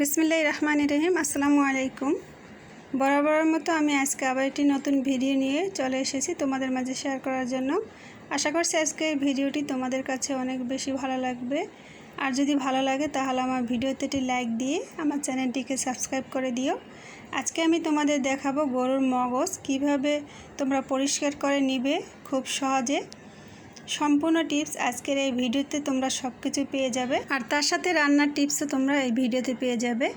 বিসমিল্লাহ রহমান রহিম, আসসালামু আলাইকুম। বরাবরের মতো আমি আজকে আবার একটি নতুন ভিডিও নিয়ে চলে এসেছি তোমাদের মাঝে শেয়ার করার জন্য। আশা করছি আজকে এই ভিডিওটি তোমাদের কাছে অনেক বেশি ভালো লাগবে। আর যদি ভালো লাগে তাহলে আমার ভিডিওতে একটি লাইক দিয়ে আমার চ্যানেলটিকে সাবস্ক্রাইব করে দিও। আজকে আমি তোমাদের দেখাবো গরুর মগজ, কীভাবে তোমরা পরিষ্কার করে নিবে খুব সহজে। সম্পূর্ণ টিপস আজকের এই ভিডিওতে তোমরা সব কিছু পেয়ে যাবে। আর তার সাথে রান্নার টিপসও তোমরা এই ভিডিওতে পেয়ে যাবে।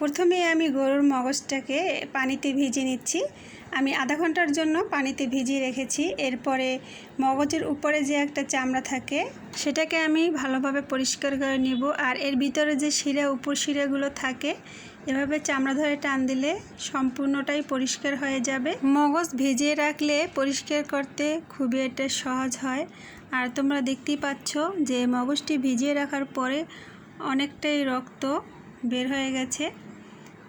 প্রথমে আমি গরুর মগজটাকে পানিতে ভিজিয়ে নিচ্ছি। আমি আধা ঘণ্টার জন্য পানিতে ভিজিয়ে রেখেছি। এরপরে মগজের উপরে যে একটা চামড়া থাকে, সেটাকে আমি ভালোভাবে পরিষ্কার করে নিব। আর এর ভিতরে যে শিরা, উপর শিরাগুলো থাকে, এভাবে চামড়া ধরে টান দিলে সম্পূর্ণটাই পরিষ্কার হয়ে যাবে। মগজ ভিজিয়ে রাখলে পরিষ্কার করতে খুবই একটা সহজ হয়। আর তোমরা দেখতেই পাচ্ছ যে মগজটি ভিজিয়ে রাখার পরে অনেকটাই রক্ত বের হয়ে গেছে।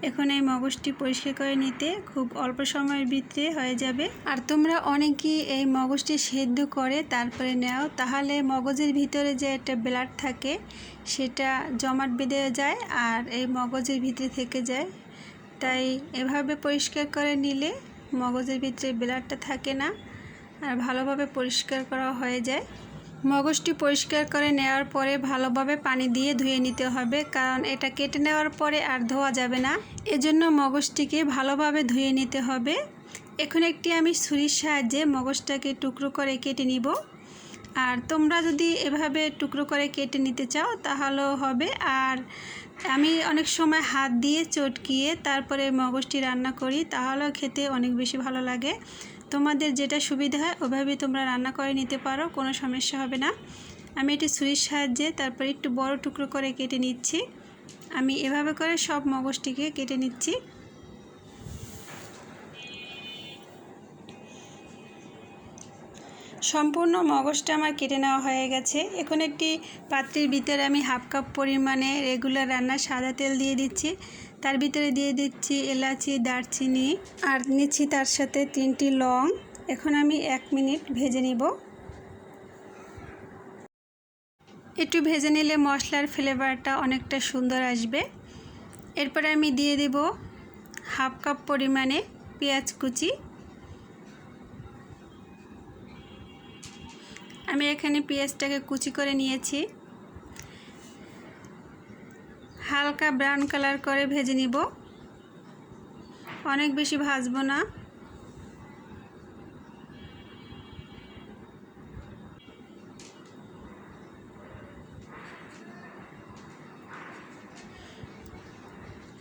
এখন এই মগজটি পরিষ্কার করে নিতে খুব অল্প সময়ের ভিতরে হয়ে যাবে। আর তোমরা অনেকেই এই মগজটি সেদ্ধ করে তারপরে নেও, তাহলে মগজের ভিতরে যে একটা ব্লাড থাকে, সেটা জমাট বেঁধে যায় আর এই মগজের ভিতরে থেকে যায়। তাই এভাবে পরিষ্কার করে নিলে মগজের ভিতরে ব্লাডটা থাকে না। আর ভালোভাবে পরিষ্কার করা হয়ে যায়। মগজটি পরিষ্কার করে নেওয়ার পরে ভালোভাবে পানি দিয়ে ধুয়ে নিতে হবে, কারণ এটা কেটে নেওয়ার পরে আর ধোয়া যাবে না। এজন্য মগজটিকে ভালোভাবে ধুয়ে নিতে হবে। এখন একটি আমি ছুরির সাহায্যে মগজটাকে টুকরো করে কেটে নিব। আর তোমরা যদি এভাবে টুকরো করে কেটে নিতে চাও, তাহলেও হবে। আর আমি অনেক সময় হাত দিয়ে চটকিয়ে তারপরে মগজটি রান্না করি, তাহলেও খেতে অনেক বেশি ভালো লাগে। তোমাদের যেটা সুবিধা হয় ওভাবেই তোমরা রান্না করে নিতে পারো, কোনো সমস্যা হবে না। আমি এটি ছুরির সাহায্যে তারপরে একটু বড় টুকরো করে কেটে নিচ্ছি। আমি এভাবে করে সব মগজটিকে কেটে নিচ্ছি। সম্পূর্ণ মগজটা আমার কেটে নেওয়া হয়ে গেছে। এখন একটি পাত্রের ভিতরে আমি হাফ কাপ পরিমাণে রেগুলার রান্নার সাদা তেল দিয়ে দিচ্ছি। তার ভিতরে দিয়ে দিচ্ছি এলাচি, দারচিনি আর নিচ্ছি তার সাথে তিনটি লং। এখন আমি এক মিনিট ভেজে নিব। একটু ভেজে নিলে মশলার ফ্লেভারটা অনেকটা সুন্দর আসবে। এরপরে আমি দিয়ে দেব হাফ কাপ পরিমাণে পেঁয়াজ কুচি। আমি এখানে পেঁয়াজটাকে কুচি করে নিয়েছি। হালকা ব্রাউন কালার করে ভেজে নিব। অনেক বেশি ভাজবো না।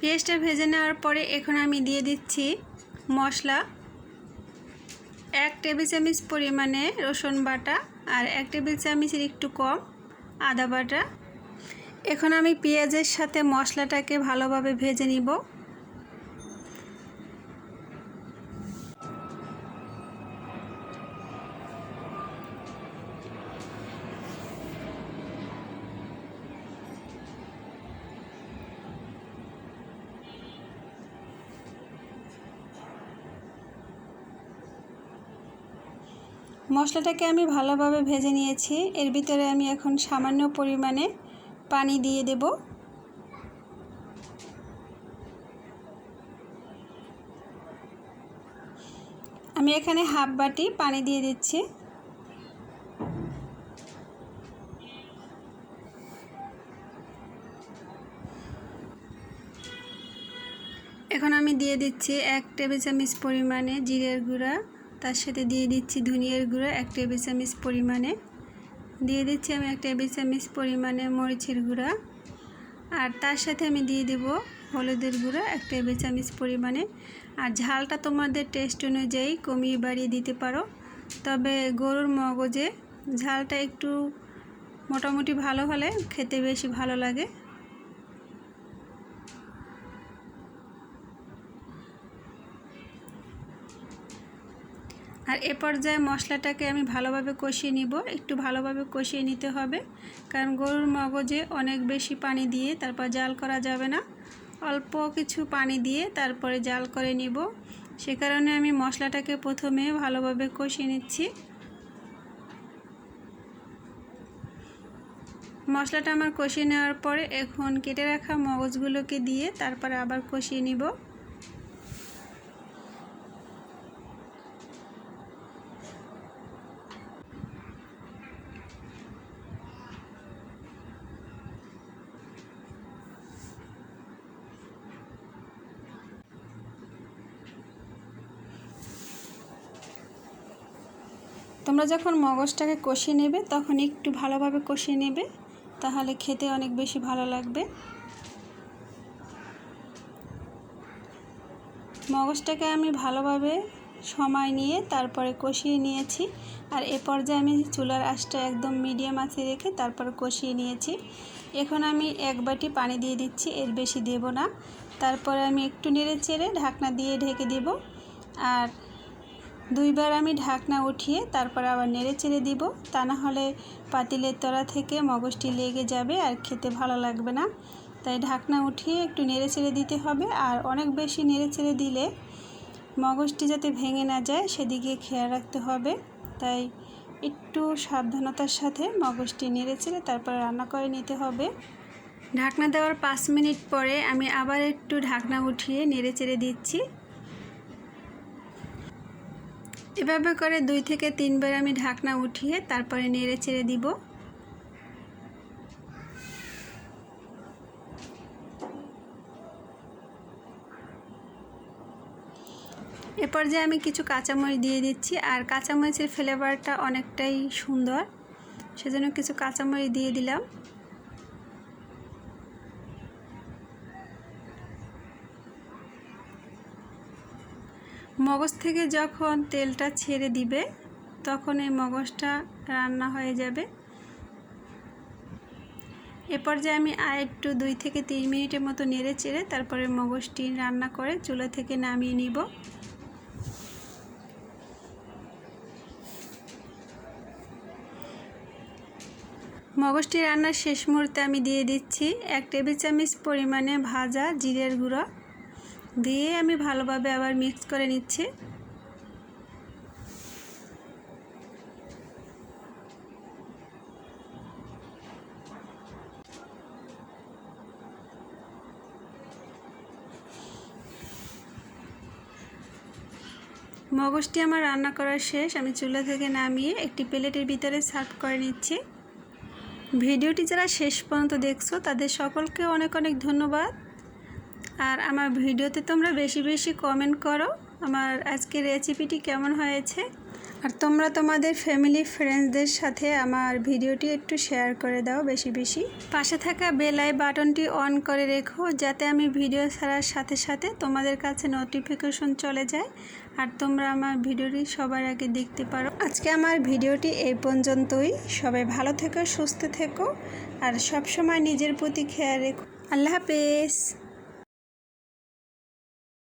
পেঁয়াজটা ভেজে নেওয়ার পরে এখন আমি দিয়ে দিচ্ছি মশলা। এক টেবিল চামচ পরিমাণে রসুন বাটা আর এক টেবিল চামচের একটু কম আদা বাটা। এখন আমি পেঁয়াজের সাথে মশলাটাকে ভালোভাবে ভেজে নিব। মশলাটাকে আমি ভালোভাবে ভেজে নিয়েছি। এর ভিতরে আমি এখন সামান্য পরিমাণে পানি দিয়ে দেব। আমি এখানে হাফ বাটি পানি দিয়ে দিচ্ছি। এখন আমি দিয়ে দিচ্ছি এক টেবিল চামচ পরিমাণে জিরের গুঁড়া। তার সাথে দিয়ে দিচ্ছি ধনিয়ার গুঁড়া এক টেবিল চামচ পরিমাণে। দিয়ে দিচ্ছি আমি একটা টেবিল চামচ পরিমাণে মরিচের গুঁড়া। আর তার সাথে আমি দিয়ে দেব হলুদের গুঁড়া, একটা টেবিল চামচ পরিমাণে। আর ঝালটা তোমাদের টেস্ট অনুযায়ী কমিয়ে বাড়িয়ে দিতে পারো। তবে গরুর মগজে ঝালটা একটু মোটামুটি ভালো হলে খেতে বেশি ভালো লাগে। আর এ পর্যায়ে মশলাটাকে আমি ভালোভাবে কষিয়ে নিব। একটু ভালোভাবে কষিয়ে নিতে হবে। কারণ গরুর মগজে অনেক বেশি পানি দিয়ে তারপর জাল করা যাবে না। অল্প কিছু পানি দিয়ে তারপরে জাল করে নিব। সে কারণে আমি মশলাটাকে প্রথমে ভালোভাবে কষিয়ে নিচ্ছি। মশলাটা আমার কষিয়ে নেওয়ার পরে এখন কেটে রাখা মগজগুলোকে দিয়ে তারপরে আবার কষিয়ে নিব। তোমরা যখন মগজটাকে কষিয়ে নেবে, তখন একটু ভালোভাবে কষিয়ে নেবে, তাহলে খেতে অনেক বেশি ভালো লাগবে। মগজটাকে আমি ভালোভাবে সময় নিয়ে তারপরে কষিয়ে নিয়েছি, আর এ পর্যায়ে আমি চুলার আঁচটা একদম মিডিয়াম আঁচে রেখে তারপরে কষিয়ে নিয়েছি। এখন আমি এক বাটি পানি দিয়ে দিচ্ছি, এর বেশি দেব না। তারপরে আমি একটু নেড়ে চেড়ে ঢাকনা দিয়ে ঢেকে দেব, আর দুইবার আমি ঢাকনা উঠিয়ে তারপর আবার নেড়ে চেড়ে দিব। তা না হলে পাতিলের তলা থেকে মগজটি লেগে যাবে আর খেতে ভালো লাগবে না। তাই ঢাকনা উঠিয়ে একটু নেড়ে চেড়ে দিতে হবে আর অনেক বেশি নেড়ে চেড়ে দিলে মগজটি যাতে ভেঙে না যায় সেদিকে খেয়াল রাখতে হবে। তাই একটু সাবধানতার সাথে মগজটি নেড়ে চেড়ে তারপর রান্না করে নিতে হবে। ঢাকনা দেওয়ার পাঁচ মিনিট পরে আমি আবার একটু ঢাকনা উঠিয়ে নেড়ে চেড়ে দিচ্ছি। এভাবে করে দুই থেকে তিনবার আমি ঢাকনা উঠিয়ে তারপরে নেড়ে চেড়ে দিব। এ পর্যায়ে আমি কিছু কাঁচামরিচ দিয়ে দিচ্ছি আর কাঁচামরিচের ফ্লেভারটা অনেকটাই সুন্দর। সেজন্য কিছু কাঁচামরিচ দিয়ে দিলাম। মগজ থেকে যখন তেলটা ছেড়ে দিবে, তখন এই মগজটা রান্না হয়ে যাবে। এ পর্যায়ে আমি আর একটু দুই থেকে তিন মিনিটের মতো নেড়ে চেড়ে তারপরে মগজটি রান্না করে চুলা থেকে নামিয়ে নিব। মগজটি রান্নার শেষ মুহূর্তে আমি দিয়ে দিচ্ছি এক টেবিল চামচ পরিমাণে ভাজা জিরের গুঁড়ো। দিয়ে আমি ভালোভাবে আবার মিক্স করে নিচ্ছি। মগজটি আমার রান্না করা শেষ, আমি চুলা থেকে নামিয়ে একটি প্লেটের ভিতরে সার্ভ করে নিচ্ছি। ভিডিওটি যারা শেষ পর্যন্ত দেখছ, তাদের সকলকে অনেক অনেক ধন্যবাদ। আর আমার ভিডিওতে তোমরা বেশি বেশি কমেন্ট করো, আমার আজকের রেসিপিটি কেমন হয়েছে। আর তোমরা তোমাদের ফ্যামিলি ফ্রেন্ডসদের সাথে আমার ভিডিওটি একটু শেয়ার করে দাও বেশি বেশি। পাশে থাকা বেলাই বাটনটি অন করে রেখো, যাতে আমি ভিডিও ছাড়ার সাথে সাথে তোমাদের কাছে নোটিফিকেশন চলে যায়। আর তোমরা আমার ভিডিওটি সবার আগে দেখতে পারো। আজকে আমার ভিডিওটি এই পর্যন্তই। সবাই ভালো থেকো, সুস্থ থেকো, আর সব সময় নিজের প্রতি খেয়াল রেখো। আল্লাহ হাফেজ।